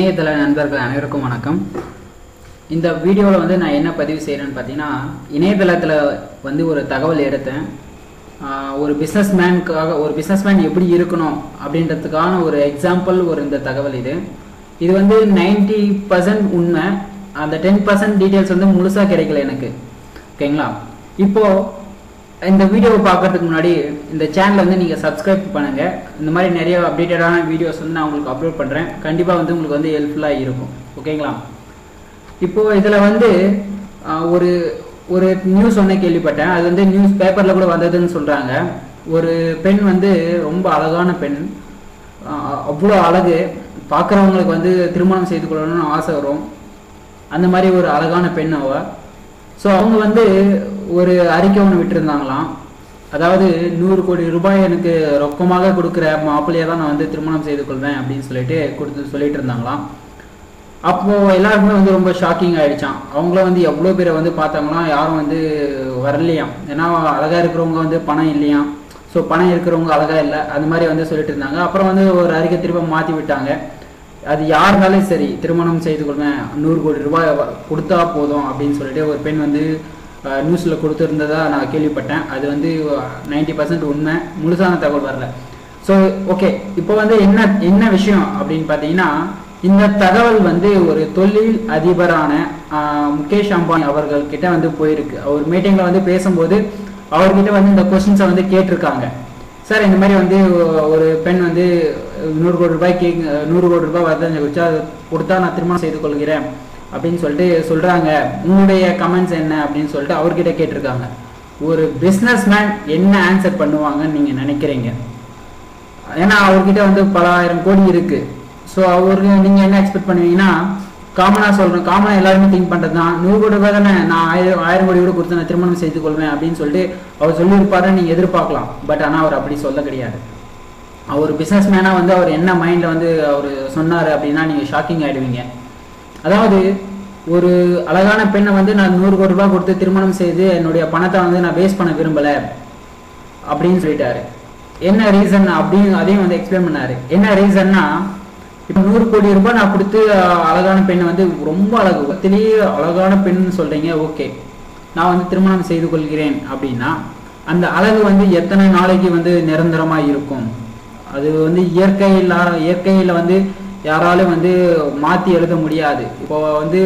இணையதள நண்பர்கள் அனைவருக்கும் வணக்கம். இந்த வீடியோவில் வந்து நான் என்ன பதிவு செய்கிறேன்னு பார்த்தீங்கன்னா இணையதளத்தில் வந்து ஒரு தகவல் எடுத்தேன். ஒரு பிஸ்னஸ் மேனுக்காக ஒரு பிஸ்னஸ் மேன் எப்படி இருக்கணும் அப்படின்றதுக்கான ஒரு எக்ஸாம்பிள் ஒரு இந்த தகவல் இது. இது வந்து 90% பர்சன்ட் உண்மை. அந்த டென் பர்சன்ட் டீட்டெயில்ஸ் வந்து முழுசாக கிடைக்கல எனக்கு. ஓகேங்களா? இப்போது இந்த வீடியோவை பார்க்கறதுக்கு முன்னாடி இந்த சேனலை வந்து நீங்கள் சப்ஸ்கிரைப் பண்ணுங்கள் இந்த மாதிரி நிறைய அப்டேட்டடான வீடியோஸ் வந்து நான் உங்களுக்கு அப்லோட் பண்ணுறேன் கண்டிப்பாக வந்து உங்களுக்கு வந்து ஹெல்ப்ஃபுல்லாக இருக்கும். ஓகேங்களா இப்போது இதில் வந்து ஒரு ஒரு நியூஸ் ஒன்று கேள்விப்பட்டேன். அது வந்து நியூஸ் பேப்பரில் கூட வந்ததுன்னு சொல்கிறாங்க ஒரு பெண் வந்து ரொம்ப அழகான பெண். அவ்வளோ அழகு. பார்க்குறவங்களுக்கு வந்து திருமணம் செய்து கொள்ளணும்னு ஆசை வரும். அந்த மாதிரி ஒரு அழகான பெண் அவள் ஸோ அவங்க வந்து ஒரு அறிக்கை ஒன்று விட்டுருந்தாங்களாம். அதாவது நூறு கோடி ரூபாய் எனக்கு ரொக்கமாக கொடுக்குற மாப்பிள்ளையை தான் நான் வந்து திருமணம் செய்து கொள்வேன் அப்படின்னு சொல்லிட்டு கொடுத்து சொல்லிட்டு இருந்தாங்களாம் அப்போது எல்லாருக்குமே வந்து ரொம்ப ஷாக்கிங் ஆகிடுச்சான் அவங்களும் வந்து எவ்வளோ பேரை வந்து பார்த்தாங்களாம் யாரும் வந்து வரலையாம். ஏன்னா அழகாக இருக்கிறவங்க வந்து பணம் இல்லையாம். ஸோ பணம் இருக்கிறவங்க அழகாக இல்லை. அந்த மாதிரி வந்து சொல்லிட்டு இருந்தாங்க அப்புறம் வந்து ஒரு அறிக்கை திரும்ப மாற்றி விட்டாங்க. அது யாருனாலும் சரி திருமணம் செய்து கொள்வேன் நூறு கோடி ரூபாய் கொடுத்தா போதும் அப்படின்னு சொல்லிட்டு ஒரு பெண் வந்து நியூஸில் கொடுத்துருந்ததா நான் கேள்விப்பட்டேன். அது வந்து நைன்டி பர்சன்ட் உண்மை. முழுசான தகவல் வரல. ஸோ ஓகே இப்போ வந்து என்ன என்ன விஷயம் அப்படின்னு பார்த்தீங்கன்னா இந்த தகவல் வந்து ஒரு தொழில் அதிபரான முகேஷ் அம்பானி அவர்கள்கிட்ட வந்து போயிருக்கு. அவர் மீட்டிங்கில் வந்து பேசும்போது அவர்கிட்ட வந்து இந்த கொஸ்டின்ஸை வந்து கேட்டிருக்காங்க. சார் இந்த மாதிரி வந்து ஒரு பெண் வந்து நூறு கோடி ரூபாய் கே நூறு கோடி ரூபாய் வருதுன்னு குறிச்சா அது கொடுத்தா நான் திருமணம் செய்து கொள்கிறேன் அப்படின்னு சொல்லிட்டு சொல்றாங்க. உங்களுடைய கமெண்ட்ஸ் என்ன அப்படின்னு சொல்லிட்டு அவர்கிட்ட கேட்டிருக்காங்க. ஒரு பிஸ்னஸ் மேன் என்ன ஆன்சர் பண்ணுவாங்கன்னு நீங்க நினைக்கிறீங்க? ஏன்னா அவர்கிட்ட வந்து பல ஆயிரம் கோடி இருக்கு. ஸோ அவருக்கு நீங்க என்ன எக்ஸ்பெக்ட் பண்ணுவீங்கன்னா காமனா சொல்றேன். காமனா எல்லாருமே திங்க் பண்றது தான். நூறு கோடி ரூபாய் தானே நான் ஆயிரம் ஆயிரம் கோடி கூட கொடுத்து நான் திருமணம் செய்து கொள்வேன் அப்படின்னு சொல்லிட்டு அவர் சொல்லியிருப்பாருன்னு நீங்க எதிர்பார்க்கலாம். பட் ஆனால் அவர் அப்படி சொல்ல கிடையாது. அவர் பிஸ்னஸ் மேனாக வந்து அவர் என்ன மைண்டில் வந்து அவர் சொன்னார் அப்படின்னா நீங்கள் ஷாக்கிங் ஆயிடுவீங்க. அதாவது ஒரு அழகான பெண்ணை வந்து நான் நூறு கோடி ரூபாய் கொடுத்து திருமணம் செய்து என்னுடைய பணத்தை வந்து நான் வேஸ்ட் பண்ண விரும்பல அப்படின்னு சொல்லிட்டாரு. என்ன ரீசன் அப்படின்னு அதையும் வந்து எக்ஸ்பிளைன் பண்ணாரு. என்ன ரீசன்னா இப்போ நூறு கோடி ரூபாய் நான் கொடுத்து அழகான பெண்ணை வந்து ரொம்ப அழகு ஒத்திலேயே அழகான பெண்ணுன்னு சொல்கிறீங்க ஓகே. நான் வந்து திருமணம் செய்து கொள்கிறேன் அப்படின்னா அந்த அழகு வந்து எத்தனை நாளைக்கு வந்து நிரந்தரமாக இருக்கும்? அது வந்து இயற்கையில் இயற்கையில் வந்து யாராலும் வந்து மாற்றி எழுத முடியாது. இப்போ வந்து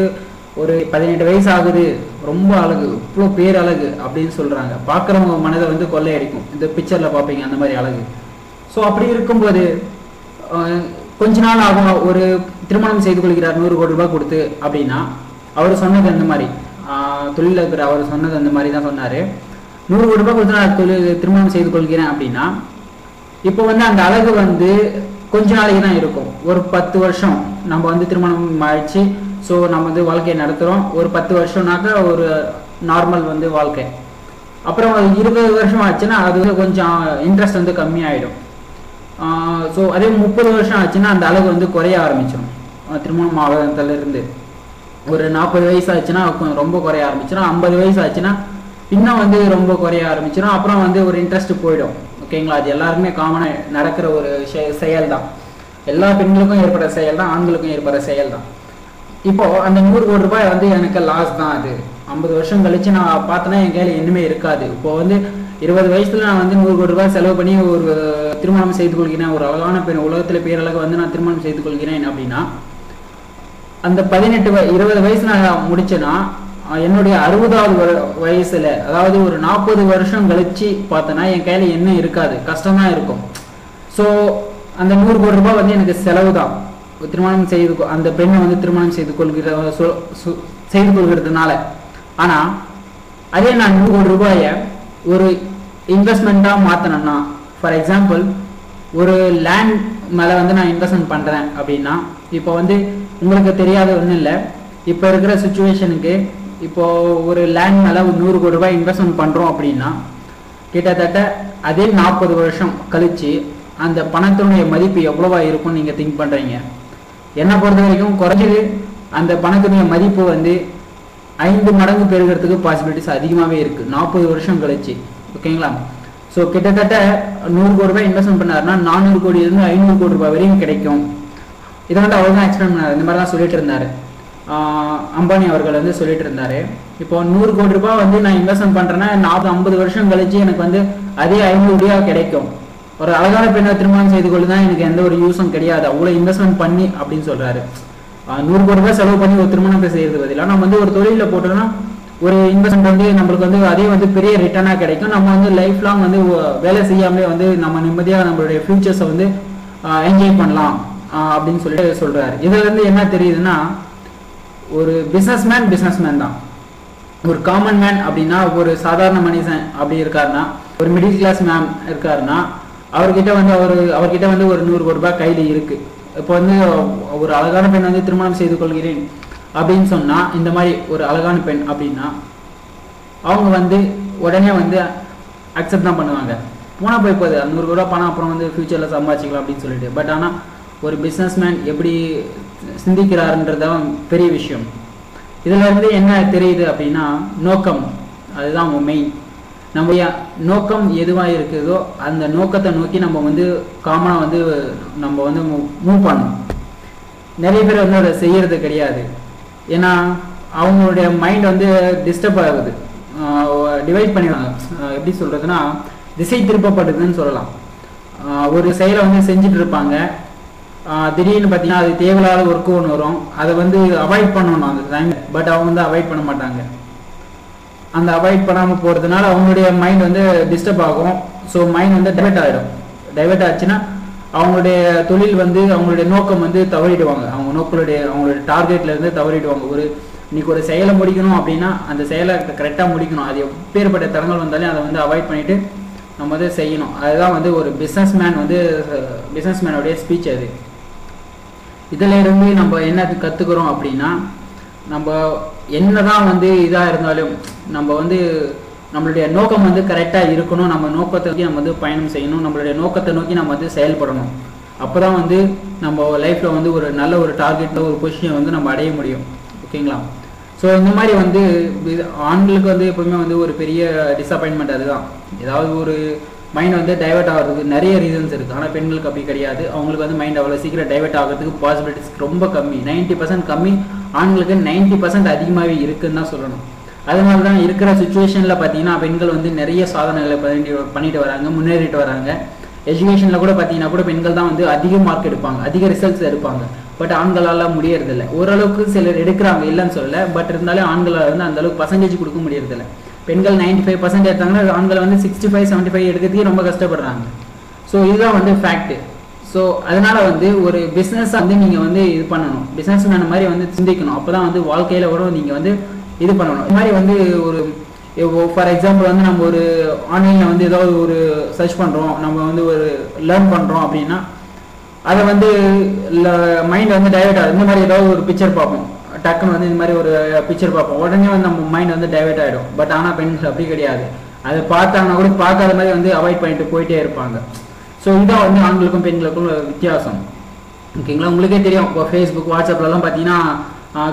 ஒரு பதினெட்டு வயசு ஆகுது ரொம்ப அழகு இவ்வளோ பேர் அழகு அப்படின்னு சொல்கிறாங்க பார்க்குறவங்க மனதை வந்து கொள்ளையடிக்கும். இந்த பிக்சரில் பார்ப்பீங்க அந்த மாதிரி அழகு. ஸோ அப்படி இருக்கும்போது கொஞ்ச நாள் ஆகும் ஒரு திருமணம் செய்து கொள்கிறார் நூறு கோடி ரூபாய் கொடுத்து அப்படின்னா அவர் சொன்னது அந்த மாதிரி. ஆஹ், இருக்கிற அவர் சொன்னது அந்த மாதிரி தான் சொன்னார். நூறு கோடி ரூபாய் கொடுத்து நான் தொழில் திருமணம் செய்து கொள்கிறேன் அப்படின்னா இப்போ வந்து அந்த அழகு வந்து கொஞ்ச நாளைக்கு தான் இருக்கும். ஒரு பத்து வருஷம் நம்ம வந்து திருமணம் ஆயிடுச்சு. ஸோ நம்ம வந்து வாழ்க்கையை நடத்துகிறோம் ஒரு பத்து வருஷம்னாக்கா ஒரு நார்மல் வந்து வாழ்க்கை. அப்புறம் இருபது வருஷம் ஆச்சுன்னா அது வந்து கொஞ்சம் இன்ட்ரெஸ்ட் வந்து கம்மியாயிடும். ஸோ அதே முப்பது வருஷம் ஆச்சுன்னா அந்த அழகு வந்து குறைய ஆரம்பிச்சிடும் திருமணம் ஆகிறதுல ஒரு நாற்பது வயசு ஆச்சுன்னா ரொம்ப குறைய ஆரம்பிச்சிடும் ஐம்பது வயசு ஆச்சுன்னா இன்னும் வந்து ரொம்ப குறைய ஆரம்பிச்சிடும் அப்புறம் வந்து ஒரு இன்ட்ரெஸ்ட் போயிடும். ஓகேங்களா? அது எல்லாருக்குமே காமனாக நடக்கிற ஒரு செ- செயல் தான் எல்லா பெண்களுக்கும் ஏற்படுற செயல் தான் ஆண்களுக்கும் ஏற்படுற செயல் தான் இப்போது அந்த நூறு கோடி ரூபாய் வந்து எனக்கு லாஸ் தான் அது. ஐம்பது வருஷம் கழிச்சு நான் பார்த்தேன்னா என் கையில் இன்னுமே இருக்காது. இப்போ வந்து இருபது வயசுல நான் வந்து நூறு கோடி ரூபாய் செலவு பண்ணி ஒரு திருமணம் செய்து கொள்கிறேன். ஒரு அழகான பெண் உலகத்தில் பேரழகு வந்து நான் திருமணம் செய்து கொள்கிறேன் அப்படின்னா அந்த பதினெட்டு இருபது வயசு நான் முடிச்சேன்னா என்னுடைய அறுபதாவது வயசுல அதாவது ஒரு நாற்பது வருஷம் கழிச்சு பார்த்தேன்னா என் கையில என்ன இருக்காது கஷ்டமா இருக்கும். ஸோ அந்த நூறு கோடி ரூபாய் வந்து எனக்கு செலவு தான். திருமணம் செய்து கொ- அந்த பெண்ணை வந்து திருமணம் செய்து கொள்கிற சொ- சு- செய்து கொள்கிறதுனால. ஆனா அதே நான் நூறு கோடி ரூபாயை ஒரு இன்வெஸ்ட்மெண்ட்டாக மாற்றினேன்னா ஃபார் எக்ஸாம்பிள் ஒரு லேண்ட் மேலே வந்து நான் இன்வெஸ்ட்மெண்ட் பண்ணுறேன் அப்படின்னா இப்போ வந்து உங்களுக்கு தெரியாத ஒன்றும் இல்லை. இப்போ இருக்கிற சுச்சுவேஷனுக்கு இப்போ ஒரு லேண்ட் மேலே ஒரு நூறு கோடி ரூபாய் இன்வெஸ்ட்மெண்ட் பண்ணுறோம் அப்படின்னா கிட்டத்தட்ட அதே நாற்பது வருஷம் கழித்து அந்த பணத்தினுடைய மதிப்பு எவ்வளவா இருக்கும்னு நீங்கள் திங்க் பண்ணுறீங்க என்னை பொறுத்த வரைக்கும் குறைஞ்சது அந்த பணத்தினுடைய மதிப்பு வந்து ஐந்து மடங்கு பெருகிறதுக்கு பாசிபிலிட்டிஸ் அதிகமாகவே இருக்குது நாற்பது வருஷம் கழிச்சு. ஓகேங்களா? ஸோ கிட்டத்தட்ட நூறு கோடி ரூபாய் இன்வெஸ்ட்மெண்ட் பண்ணாருன்னா நானூறு கோடியிலிருந்து ஐநூறு கோடி ரூபாய் வரையும் கிடைக்கும். இதை வந்து அவர் தான் எக்ஸ்பிளைன் பண்ணார். இந்த மாதிரி தான் சொல்லிட்டு இருந்தார். அம்பானி அவர்கள் வந்து சொல்லிட்டு இருந்தாரு. இப்போ நூறு கோடி ரூபாய் வந்து நான் இன்வெஸ்ட்மெண்ட் பண்றேன்னா நாற்பது ஐம்பது வருஷம் கழிச்சு எனக்கு வந்து அதே ஐநூறு ரூபா கிடைக்கும். ஒரு அழகான பெண்ணை திருமணம் செய்து கொள்ளுதான் எனக்கு எந்த ஒரு யூஸும் கிடையாது. அவ்வளோ இன்வெஸ்ட்மெண்ட் பண்ணி அப்படின்னு சொல்றாரு. நூறு கோடி ரூபாய் செலவு பண்ணி ஒரு திருமணத்தை செய்யறது பதிலாக நம்ம வந்து ஒரு தொழிலில் போட்டோம்னா ஒரு இன்வெஸ்ட்மெண்ட் வந்து நம்மளுக்கு வந்து அதே வந்து பெரிய ரிட்டர்னாக கிடைக்கும். நம்ம வந்து லைஃப் லாங் வந்து வேலை செய்யாமலே வந்து நம்ம நிம்மதியாக நம்மளுடைய ஃபியூச்சர்ஸை வந்து என்ஜாய் பண்ணலாம். அப்படின்னு சொல்லிட்டு சொல்றாரு. இதுல இருந்து என்ன தெரியுதுன்னா ஒரு பிஸ்னஸ்மேன் பிஸ்னஸ்மேன் தான். ஒரு காமன் மேன் அப்படின்னா ஒரு சாதாரண மனுஷன் அப்படி இருக்காருன்னா ஒரு மிடில் கிளாஸ் மேம் இருக்காருன்னா அவர்கிட்ட வந்து அவர் அவர்கிட்ட வந்து ஒரு நூறு கோடி ரூபாய் கையில் இருக்கு. இப்போ வந்து ஒரு அழகான பெண் வந்து திருமணம் செய்து கொள்கிறேன் அப்படின்னு சொன்னால் இந்த மாதிரி ஒரு அழகான பெண் அப்படின்னா அவங்க வந்து உடனே வந்து அக்செப்ட் தான் பண்ணுவாங்க. போனால் போய் போகுது அந்த நூறு ரூபா பணம் அப்புறம் வந்து ஃபியூச்சரில் சம்பாதிச்சிக்கலாம் அப்படின்னு சொல்லிட்டு. பட் ஆனால் ஒரு பிஸ்னஸ்மேன் எப்படி சிந்திக்கிறாருன்றதான் பெரிய விஷயம். இதுல இருந்து என்ன தெரியுது அப்படின்னா நோக்கம். அதுதான் மெயின் நம்முடைய நோக்கம் எதுவாக இருக்குதோ அந்த நோக்கத்தை நோக்கி நம்ம வந்து காமனாக வந்து நம்ம வந்து மூவ் பண்ணணும். நிறைய பேர் வந்து அதை செய்யறது கிடையாது. ஏன்னா அவங்களுடைய மைண்ட் வந்து டிஸ்டர்ப் ஆகுது. டிவைட் பண்ணிடுவாங்க எப்படி சொல்கிறதுனா திசை திருப்பப்படுதுன்னு சொல்லலாம். ஒரு செயலை வந்து செஞ்சுட்டு இருப்பாங்க. திடீர்னு பார்த்தீங்கன்னா அது தேவையில்லாத ஒர்க்கு ஒன்று வரும். அதை வந்து அவாய்ட் பண்ணணும் அந்த டைம் பட் அவங்க வந்து அவாய்ட் பண்ண மாட்டாங்க. அந்த அவாய்ட் பண்ணாமல் போகிறதுனால அவங்களுடைய மைண்ட் வந்து டிஸ்டர்ப் ஆகும். ஸோ மைண்ட் வந்து டைவெர்ட் ஆகிடும் டைவெர்ட் ஆச்சுன்னா அவங்களுடைய தொழில் வந்து அவங்களுடைய நோக்கம் வந்து தவறிடுவாங்க. அவங்க நோக்களுடைய அவங்களுடைய டார்கெட்லேருந்து தவறிடுவாங்க. ஒரு இன்னைக்கு ஒரு செயலை முடிக்கணும் அப்படின்னா அந்த செயலை கரெக்டாக முடிக்கணும். அது எப்பேற்பட்ட தரங்கள் வந்தாலும் அதை வந்து அவாய்ட் பண்ணிவிட்டு நம்ம வந்து செய்யணும். அதுதான் வந்து ஒரு பிஸ்னஸ் மேன் வந்து பிஸ்னஸ் மேனுடைய ஸ்பீச் அது. இதுல இருந்து நம்ம என்ன கற்றுக்குறோம் அப்படின்னா நம்ம என்ன தான் வந்து இதாக இருந்தாலும் நம்ம வந்து நம்மளுடைய நோக்கம் வந்து கரெக்டாக இருக்கணும். நம்ம நோக்கத்தை நோக்கி நம்ம வந்து பயணம் செய்யணும். நம்மளுடைய நோக்கத்தை நோக்கி நம்ம வந்து செயல்படணும். அப்பதான் வந்து நம்ம லைஃப்பில் வந்து ஒரு நல்ல ஒரு டார்கெட்டில் ஒரு பொசிஷன் வந்து நம்ம அடைய முடியும். ஓகேங்களா? ஸோ இந்த மாதிரி வந்து ஆண்களுக்கு வந்து எப்பவுமே வந்து ஒரு பெரிய டிசப்பாயின்மெண்ட் அதுதான். ஏதாவது ஒரு மைண்ட் வந்து டைவெர்ட் ஆகிறதுக்கு நிறைய ரீசன்ஸ் இருக்குது ஆனால் பெண்களுக்கு அப்படி கிடையாது. அவங்களுக்கு வந்து மைண்ட் அவ்வளோ சீக்கிரம் டைவெர்ட் ஆகிறதுக்கு பாசிபிலிட்டிஸ் ரொம்ப கம்மி. 90% பர்சன்ட் கம்மி. ஆண்களுக்கு 90% பர்சன்ட் அதிகமாகவே இருக்குன்னு தான் சொல்லணும். அதனால தான் இருக்கிற சுச்சுவேஷனில் பார்த்தீங்கன்னா பெண்கள் வந்து நிறைய சாதனைகளை பண்ணிட்டு பண்ணிட்டு வராங்க முன்னேறிட்டு வராங்க. எஜுகேஷனில் கூட பார்த்தீங்கன்னா கூட பெண்கள் தான் வந்து அதிக மார்க் எடுப்பாங்க. அதிக ரிசல்ட்ஸ் எடுப்பாங்க. பட் ஆண்களால் முடியறதில்ல. ஓரளவுக்கு சிலர் எடுக்கிறாங்க இல்லைன்னு சொல்லலை. பட் இருந்தாலும் ஆண்களால் வந்து அந்த அளவுக்கு பர்சன்டேஜ் கொடுக்க முடியறதில்லை. பெண்கள் 95% ஃபைவ் பர்சன்ட் எடுத்தாங்கன்னா ஆண்கள் வந்து சிக்ஸ்டி ஃபைவ் செவன்ட்டி ஃபைவ் எடுக்கிறதுக்கே ரொம்ப கஷ்டப்படுறாங்க. ஸோ இதுதான் வந்து ஃபேக்ட்டு ஸோ அதனால வந்து ஒரு பிஸ்னஸ் வந்து நீங்கள் வந்து இது பண்ணணும். பிஸ்னஸ் அந்த மாதிரி வந்து சிந்திக்கணும். அப்போ தான் வந்து வாழ்க்கையில் கூட நீங்கள் வந்து இது பண்ணணும். இது மாதிரி வந்து ஒரு ஃபார் எக்ஸாம்பிள் வந்து நம்ம ஒரு ஆன்லைனில் வந்து ஏதாவது ஒரு சர்ச் பண்ணுறோம் நம்ம வந்து ஒரு லேர்ன் பண்ணுறோம் அப்படின்னா அதை வந்து மைண்ட் வந்து டைவர்ட் ஆகுது. இந்த மாதிரி ஏதாவது ஒரு பிக்சர் பார்ப்போம். டக்குன்னு வந்து இந்த மாதிரி ஒரு பிக்சர் பார்ப்போம். உடனே வந்து நம்ம மைண்ட் வந்து டைவெர்ட் ஆகிடும் பட் ஆனால் பெண்கள் அப்படி கிடையாது. அதை பார்த்தாங்கன்னா கூட பார்க்காத மாதிரி வந்து அவாய்ட் பண்ணிட்டு போயிட்டே இருப்பாங்க. ஸோ இதான் வந்து ஆண்களுக்கும் பெண்களுக்கும் வித்தியாசம். ஓகேங்களா உங்களுக்கே தெரியும். இப்போ ஃபேஸ்புக் வாட்ஸ்அப்லலாம் பார்த்தீங்கன்னா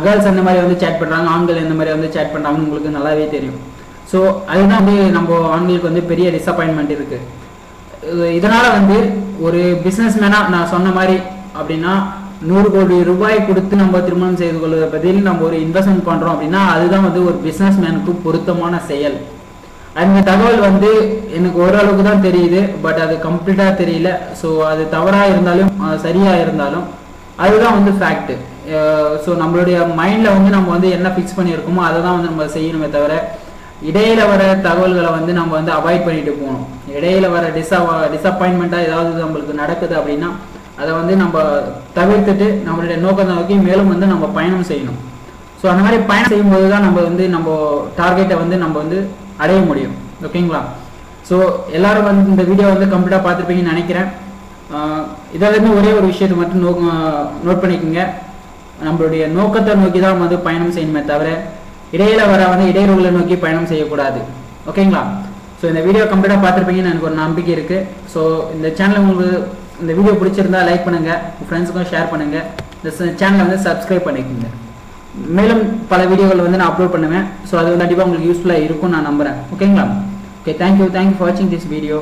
கேர்ள்ஸ் அந்த மாதிரி வந்து சேட் பண்ணுறாங்க ஆண்கள் இந்த மாதிரி வந்து சேட் பண்ணுறாங்கன்னு உங்களுக்கு நல்லாவே தெரியும். ஸோ அதுதான் வந்து நம்ம ஆண்களுக்கு வந்து பெரிய டிசப்பாயின்மெண்ட் இருக்குது இதனால் வந்து ஒரு பிஸ்னஸ் மேனாக நான் சொன்ன மாதிரி அப்படின்னா நூறு கோடி ரூபாய் கொடுத்து நம்ம திருமணம் செய்து கொள்வதை பதில் நம்ம ஒரு இன்வெஸ்ட்மெண்ட் பண்ணுறோம் அப்படின்னா அதுதான் வந்து ஒரு பிஸ்னஸ் மேனுக்கு பொருத்தமான செயல். அந்த தகவல் வந்து எனக்கு ஓரளவுக்கு தான் தெரியுது பட் அது கம்ப்ளீட்டாக தெரியல. ஸோ அது தவறாக இருந்தாலும் சரியாக இருந்தாலும் அதுதான் வந்து ஃபேக்ட்டு ஸோ நம்மளுடைய மைண்டில் வந்து நம்ம வந்து என்ன ஃபிக்ஸ் பண்ணியிருக்கோமோ அதை தான் வந்து நம்ம செய்யணுமே தவிர இடையில வர தகவல்களை வந்து நம்ம வந்து அவாய்ட் பண்ணிட்டு போகணும். இடையில வர டிச டிசப்பாயின்மெண்ட்டாக ஏதாவது நம்மளுக்கு நடக்குது அப்படின்னா அதை வந்து நம்ம தவிர்த்துட்டு நம்மளுடைய நோக்கத்தை நோக்கி மேலும் வந்து நம்ம பயணம் செய்யணும். ஸோ அந்த மாதிரி பயணம் செய்யும்போது தான் நம்ம வந்து நம்ம டார்கெட்டை வந்து நம்ம வந்து அடைய முடியும். ஓகேங்களா ஸோ எல்லாரும் வந்து இந்த வீடியோ வந்து கம்ப்ளீட்டாக பார்த்துருப்பீங்கன்னு நினைக்கிறேன். ஆஹ் ஒரே ஒரு விஷயத்தை மட்டும் நோ நோட் பண்ணிக்கோங்க. நம்மளுடைய நோக்கத்தை நோக்கி தான் வந்து பயணம் செய்யணுமே தவிர இடையில வர வந்து இடையூறுகளை நோக்கி பயணம் செய்யக்கூடாது. ஓகேங்களா ஸோ இந்த வீடியோ கம்ப்ளீட்டாக பார்த்துருப்பீங்கன்னு எனக்கு ஒரு நம்பிக்கை இருக்குது ஸோ இந்த சேனல் உங்களுக்கு இந்த வீடியோ பிடிச்சிருந்தா லைக் பண்ணுங்க ஃப்ரெண்ட்ஸுக்கும் ஷேர் பண்ணுங்க. இந்த சேனலை வந்து சப்ஸ்கிரைப் பண்ணிக்கோங்க. மேலும் பல வீடியோகள் வந்து நான் அப்லோட் பண்ணுவேன். ஸோ அது வந்து கண்டிப்பாக உங்களுக்கு யூஸ்ஃபுல்லாக இருக்கும் நான் நம்புறேன். ஓகேங்களா okay thank you thank you for வாட்சிங் திஸ் வீடியோ